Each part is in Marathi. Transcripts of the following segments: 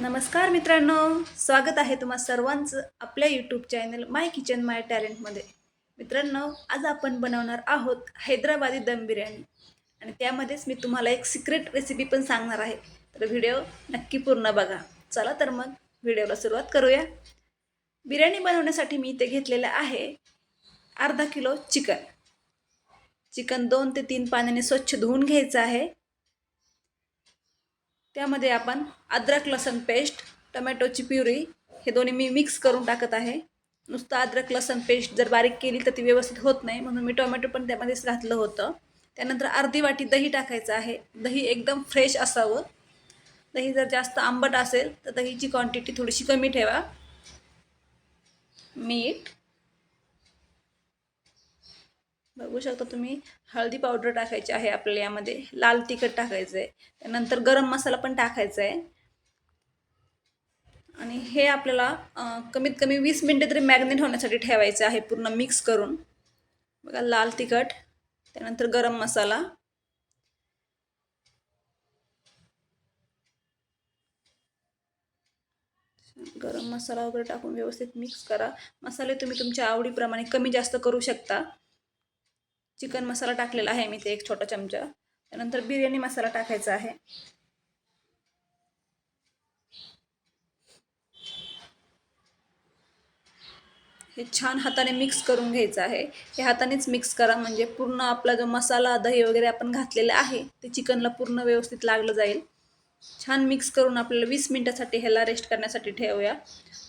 नमस्कार मित्रांनो स्वागत आहे तुम्हा सर्वांचं आपल्या YouTube channel my kitchen my टॅलेंटमध्ये मित्रांनो आज आपण बनवणार आहोत हैदराबादी दम बिर्याणी. आणि त्यामध्येच मी तुम्हाला एक सिक्रेट रेसिपी पण सांगणार आहे. तर व्हिडिओ नक्की पूर्ण बघा. चला तर मग व्हिडिओला सुरुवात करूया. बिर्याणी बनवण्यासाठी मी इथे घेतलेलं आहे अर्धा किलो चिकन. चिकन दोन ते तीन पाण्याने स्वच्छ धुवून घ्यायचं आहे. त्यामध्ये आपण अद्रक लसण पेस्ट टमॅटोची प्युरी हे दोन्ही मी मिक्स करून टाकत आहे. नुसतं अद्रक लसण पेस्ट जर बारीक केली तर ती व्यवस्थित होत नाही. म्हणून मी टोमॅटो पण त्यामध्येच घातलं होतं. त्यानंतर अर्धी वाटी दही टाकायचं आहे. दही एकदम फ्रेश असावं. दही जर जास्त आंबट असेल तर दहीची क्वांटिटी थोडीशी कमी ठेवा. मीठ बघू शकता तुम्ही हळदी पावडर टाकायची आहे आपल्याला यामध्ये लाल तिखट टाकायचं आहे त्यानंतर गरम मसाला पण टाकायचा आहे आणि हे आपल्याला कमीत कमी वीस मिनटं तरी मॅग्नेट होण्यासाठी ठेवायचं आहे पूर्ण मिक्स करून. बघा लाल तिखट त्यानंतर गरम मसाला. गरम मसाला वगैरे टाकून व्यवस्थित मिक्स करा. मसाले तुम्ही तुमच्या आवडीप्रमाणे कमी जास्त करू शकता. चिकन मसाला टाकलेला आहे मी ते एक छोटा चमचा. त्यानंतर बिर्याणी मसाला टाकायचा आहे. हे छान हाताने मिक्स करून घ्यायचं आहे. हे हातानेच मिक्स करा म्हणजे पूर्ण आपला जो मसाला दही वगैरे आपण घातलेला आहे ते चिकनला पूर्ण व्यवस्थित लागलं जाईल. छान मिक्स करून आपल्याला वीस मिनटासाठी ह्याला रेस्ट करण्यासाठी ठेवूया.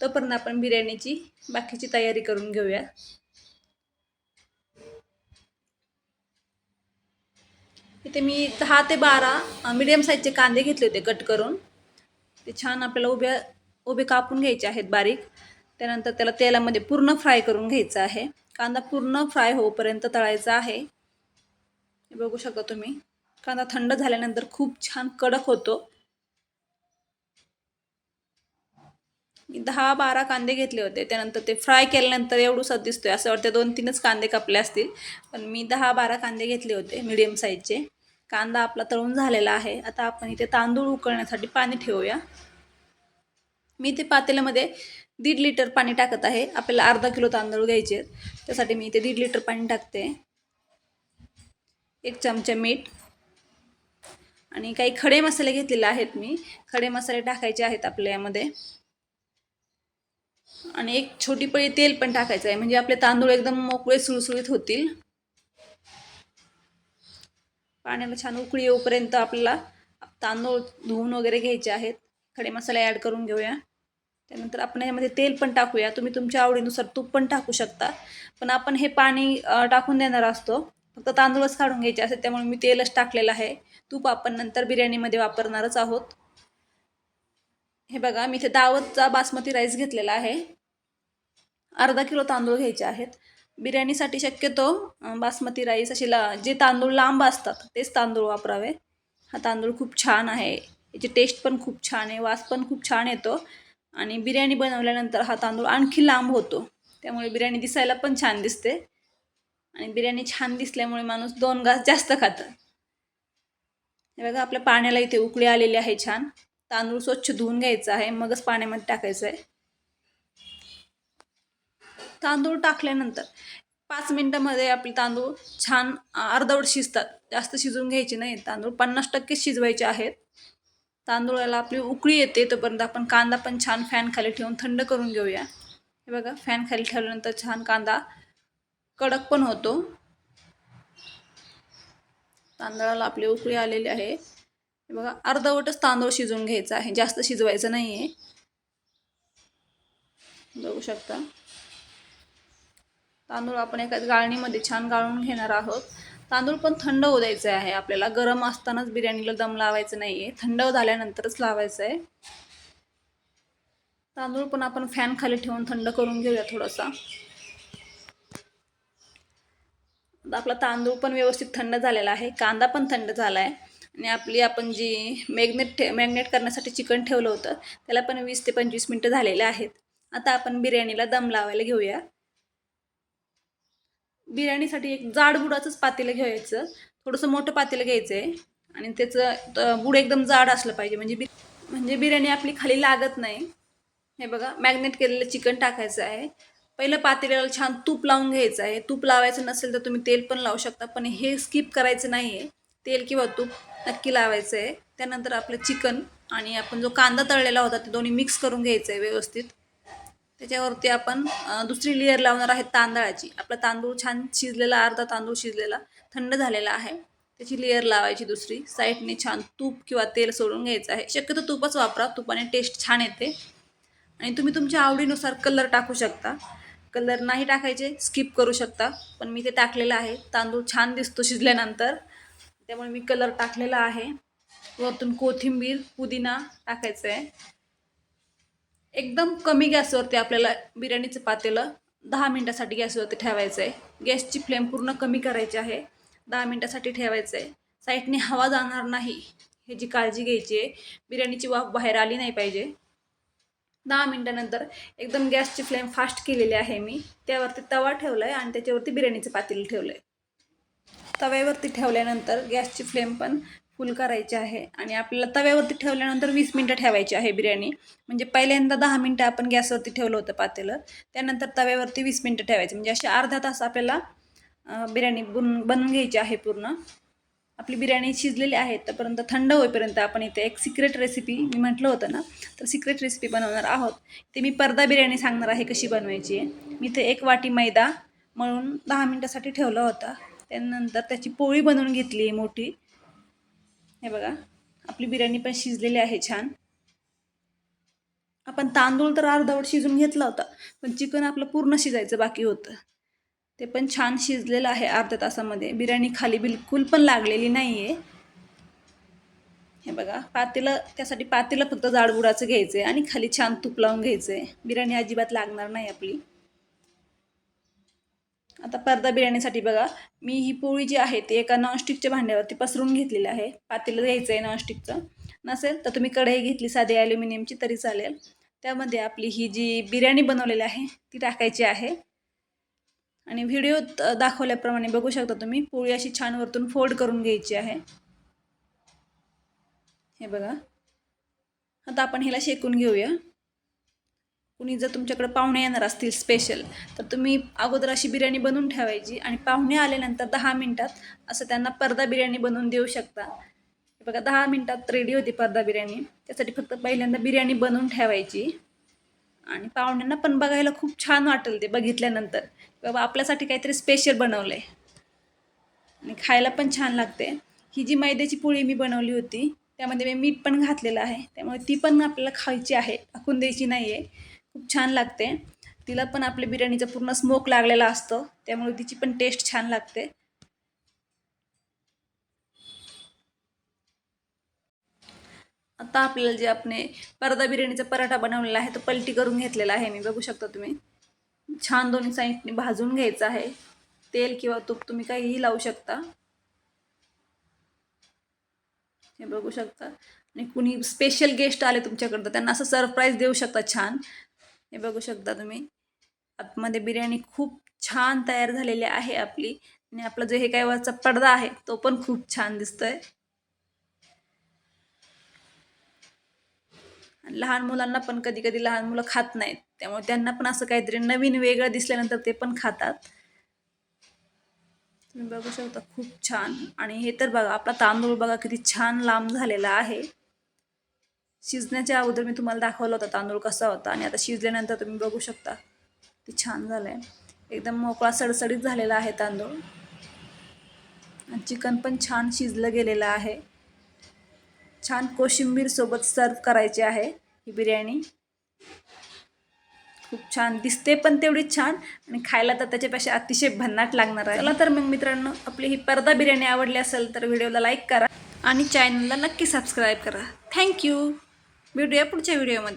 तोपर्यंत आपण बिर्याणीची बाकीची तयारी करून घेऊया. इथे मी दहा ते बारा मिडियम साईजचे कांदे घेतले होते कट करून. ते छान आपल्याला उभ्या उभे कापून घ्यायचे आहेत बारीक. त्यानंतर त्याला तेलामध्ये पूर्ण फ्राय करून घ्यायचं आहे. कांदा पूर्ण फ्राय होऊपर्यंत तळायचा आहे. बघू शकता तुम्ही. कांदा थंड झाल्यानंतर खूप छान कडक होतो. मी दहा बारा कांदे घेतले होते. त्यानंतर ते फ्राय केल्यानंतर एवढूसा दिसतोय. असं वाटतं दोन तीनच कांदे कापले असतील. पण मी दहा बारा कांदे घेतले होते मिडियम साईजचे कांदा आपला तळून झालेला आहे. आता आपण इथे तांदूळ उकळण्यासाठी पाणी ठेवूया. मी इथे पातेल्यामध्ये दीड लिटर पाणी टाकत आहे. आपल्याला अर्धा किलो तांदूळ घ्यायचे आहेत. त्यासाठी मी इथे दीड लिटर पाणी टाकते. एक चमचा मीठ. आणि काही खडे मसाले घेतलेले आहेत मी. खडे मसाले टाकायचे आहेत आपल्या यामध्ये. आणि एक छोटी पळी तेल पण टाकायचं आहे. म्हणजे आपले तांदूळ एकदम मोकळे सुळसुळीत होतील. पाण्याला छान उकळी येऊपर्यंत आपल्याला तांदूळ धुवून वगैरे घ्यायचे आहेत. खडे मसाले ॲड करून घेऊया. त्यानंतर आपण यामध्ये तेल पण टाकूया. तुम्ही तुमच्या आवडीनुसार तूप पण टाकू शकता. पण आपण हे पाणी टाकून देणार असतो. फक्त तांदूळच काढून घ्यायचे असते त्यामुळे मी तेलच टाकलेलं आहे. तूप आपण नंतर बिर्याणीमध्ये वापरणारच आहोत. हे बघा मी इथे दावतचा बासमती राईस घेतलेला आहे. अर्धा किलो तांदूळ घ्यायचे आहेत. बिर्याणीसाठी शक्यतो बासमती राईस अशी ला जे तांदूळ लांब असतात तेच तांदूळ वापरावे. हा तांदूळ खूप छान आहे. याची टेस्ट पण खूप छान आहे वास पण खूप छान येतो. आणि बिर्याणी बनवल्यानंतर हा तांदूळ आणखी लांब होतो. त्यामुळे बिर्याणी दिसायला पण छान दिसते. आणि बिर्याणी छान दिसल्यामुळे माणूस दोन घास जास्त खातं. हे बघा आपल्या पाण्याला इथे उकळी आलेली आहे छान. तांदूळ स्वच्छ धुवून घ्यायचा आहे. मगच पाण्यामध्ये टाकायचं आहे. तांदूळ टाकल्यानंतर पाच मिनटामध्ये आपले तांदूळ छान अर्धवट शिजतात. जास्त शिजवून घ्यायचे नाही. तांदूळ पन्नास टक्के शिजवायचे आहेत. तांदूळाला आपली उकळी येते. तोपर्यंत आपण कांदा पण छान फॅन खाली ठेवून थंड करून घेऊया. हे बघा फॅन खाली ठेवल्यानंतर छान कांदा कडक पण होतो. तांदळाला आपली उकळी आलेली आहे. हे बघा अर्धवटच तांदूळ शिजवून घ्यायचा आहे. जास्त शिजवायचं नाही आहे बघू शकता. तांदूळ आपण एका गाळणीमध्ये छान गाळून घेणार आहोत. तांदूळ पण थंड होऊ द्यायचं आहे. आपल्याला गरम असतानाच बिर्याणीला दम लावायचं नाही आहे थंड झाल्यानंतरच लावायचं आहे. तांदूळ पण आपण फॅन खाली ठेवून थंड करून घेऊया थोडासा. आपला तांदूळ पण व्यवस्थित थंड झालेला आहे. कांदा पण थंड झाला आहे आणि आपली आपण जी मॅग्नेट ठे मॅग्नेट करण्यासाठी चिकन ठेवलं होतं त्याला पण वीस ते पंचवीस मिनटं झालेले आहेत. आता आपण बिर्याणीला दम लावायला घेऊया. बिर्याणीसाठी एक जाड बुडाचंच पातेलं घ्यायचं. थोडंसं मोठं पातेलं घ्यायचं आहे आणि त्याचं बुड एकदम जाड असलं पाहिजे. म्हणजे बि म्हणजे बिर्याणी आपली खाली लागत नाही. हे बघा मॅग्नेट केलेलं चिकन टाकायचं आहे. पहिलं पातेल्याला छान तूप लावून घ्यायचं आहे. तूप लावायचं नसेल तर तुम्ही तेल पण लावू शकता पण हे स्किप करायचं नाही आहे तेल किंवा तूप नक्की लावायचं आहे त्यानंतर आपलं चिकन आणि आपण जो कांदा तळलेला होता ते दोन्ही मिक्स करून घ्यायचं आहे व्यवस्थित. त्याच्यावरती आपण दुसरी लेअर लावणार आहे तांदळाची. आपला तांदूळ छान शिजलेला अर्धा तांदूळ शिजलेला थंड झालेला आहे. त्याची लेअर लावायची दुसरी. साईडने छान तूप किंवा तेल सोडून घ्यायचं आहे. शक्यतो तूपच वापरा. तुपाने टेस्ट छान येते. आणि तुम्ही तुमच्या आवडीनुसार कलर टाकू शकता. कलर नाही टाकायचे स्किप करू शकता. पण मी ते टाकलेलं आहे. तांदूळ छान दिसतो शिजल्यानंतर. त्यामुळे मी कलर टाकलेला आहे. वरतून कोथिंबीर पुदिना टाकायचं आहे एकदम कमी गॅसवरती आपल्याला बिर्याणीचं पातेलं दहा मिनटासाठी गॅसवरती ठेवायचं आहे गॅसची फ्लेम पूर्ण कमी करायची आहे. दहा मिनटासाठी ठेवायचं आहे साईडने हवा जाणार नाही. ह्याची काळजी घ्यायची आहे बिर्याणीची वाफ बाहेर आली नाही पाहिजे. दहा मिनटानंतर एकदम गॅसची फ्लेम फास्ट केलेली आहे मी. त्यावरती तवा ठेवला आहे आणि त्याच्यावरती बिर्याणीचं पातेलं ठेवलं आहे तव्यावरती ठेवल्यानंतर गॅसची फ्लेम पण फुल करायची आहे आणि आपल्याला तव्यावरती ठेवल्यानंतर वीस मिनटं ठेवायची आहे बिर्याणी. म्हणजे पहिल्यांदा दहा मिनटं आपण गॅसवरती ठेवलं होतं पातेलं. त्यानंतर तव्यावरती वीस मिनटं ठेवायची. म्हणजे असे अर्धा तास आपल्याला बिर्याणी बन बनवून घ्यायची आहे पूर्ण. आपली बिर्याणी शिजलेली आहे तोपर्यंत थंड होईपर्यंत आपण इथे एक सिक्रेट रेसिपी मी म्हटलं होतं ना तर सिक्रेट रेसिपी बनवणार आहोत. ते मी पर्दा बिर्याणी सांगणार आहे कशी बनवायची आहे. मी ते एक वाटी मैदा मळून दहा मिनटासाठी ठेवला होता. त्यानंतर त्याची पोळी बनवून घेतली आहे मोठी. हे बघा आपली बिर्याणी पण शिजलेली आहे छान. आपण तांदूळ तर अर्धवट शिजून घेतला होता पण चिकन आपलं पूर्ण शिजायचं बाकी होतं. ते पण छान शिजलेलं आहे अर्ध्या तासामध्ये. बिर्याणी खाली बिलकुल पण लागलेली नाही आहे हे बघा पातेलं त्यासाठी पातेलं फक्त जाडबुडाचं घ्यायचं आहे आणि खाली छान तूप लावून घ्यायचं आहे बिर्याणी अजिबात लागणार नाही आपली. आता पर्दा बिर्याणीसाठी बघा मी ही पोळी जी आहे ती एका नॉनस्टिकच्या भांड्यावरती पसरून घेतलेली आहे. पातेलं घ्यायचं आहे नॉनस्टिकचं नसेल तर तुम्ही कढई घेतली साधी ॲल्युमिनियमची तरी चालेल. त्यामध्ये आपली ही जी बिर्याणी बनवलेली आहे ती टाकायची आहे. आणि व्हिडिओत दाखवल्याप्रमाणे बघू शकता तुम्ही पोळी अशी छान वरतून फोल्ड करून घ्यायची आहे. हे बघा. आता आपण ह्याला शेकून घेऊया. कुणी जर तुमच्याकडे पाहुणे येणार असतील स्पेशल तर तुम्ही अगोदर अशी बिर्याणी बनवून ठेवायची आणि पाहुणे आल्यानंतर दहा मिनटात असं त्यांना पर्दा बिर्याणी बनवून देऊ शकता. बघा दहा मिनटात रेडी होती पर्दा बिर्याणी. त्यासाठी फक्त पहिल्यांदा बिर्याणी बनवून ठेवायची. आणि पाहुण्यांना पण बघायला खूप छान वाटेल ते बघितल्यानंतर. बाबा आपल्यासाठी काहीतरी स्पेशल बनवलं आहे आणि खायला पण छान लागते. ही जी मैद्याची पोळी मी बनवली होती त्यामध्ये मी मीठ पण घातलेलं आहे. त्यामुळे ती पण आपल्याला खायची आहे. टाकून द्यायची नाही आहे खूप छान लागते. तिला पण आपल्या बिर्याणीचा पूर्ण स्मोक लागलेला असतो. त्यामुळे तिची पण टेस्ट छान लागते. आता आपल्याला जे आपले परदा बिर्याणीचा पराठा बनवलेला आहे तो पलटी करून घेतलेला आहे मी. बघू शकता तुम्ही. छान दोन्ही साईडने भाजून घ्यायचं आहे. तेल किंवा तूप तुम्ही काहीही लावू शकता. हे बघू शकता. आणि कुणी स्पेशल गेस्ट आले तुमच्याकडं त्यांना असं सरप्राईज देऊ शकता छान. हे बघू शकता तुम्ही. आतमध्ये बिर्याणी खूप छान तयार झालेली आहे आपली. आणि आपलं जो हे काय वरचा पडदा आहे तो पण खूप छान दिसतोय. आणि लहान मुलांना पण कधी कधी लहान मुलं खात नाहीत. त्यामुळे त्यांना पण असं काहीतरी नवीन वेगळं दिसल्यानंतर ते पण खातात. तुम्ही बघू शकता खूप छान. आणि हे तर बघा आपला तांदूळ बघा किती छान लांब झालेला आहे. शिजण्याच्या अगोदर मी तुम्हाला दाखवला होता तांदूळ कसा होता आणि आता शिजल्यानंतर तुम्ही बघू शकता. ते छान झालं आहे एकदम मोकळा सडसडीत झालेला आहे तांदूळ. आणि चिकन पण छान शिजलं गेलेलं आहे. छान कोशिंबीरसोबत सर्व्ह सर्व करायची आहे ही बिर्याणी. खूप छान दिसते पण तेवढी छान आणि खायला तर त्याच्यापेक्षा अतिशय भन्नाट लागणार आहे. चला तर मग मित्रांनो आपली ही पर्दा बिर्याणी आवडली असेल तर व्हिडिओला लाईक करा आणि चॅनलला नक्की सबस्क्राईब करा. थँक्यू भेटूया पुढच्या व्हिडिओमध्ये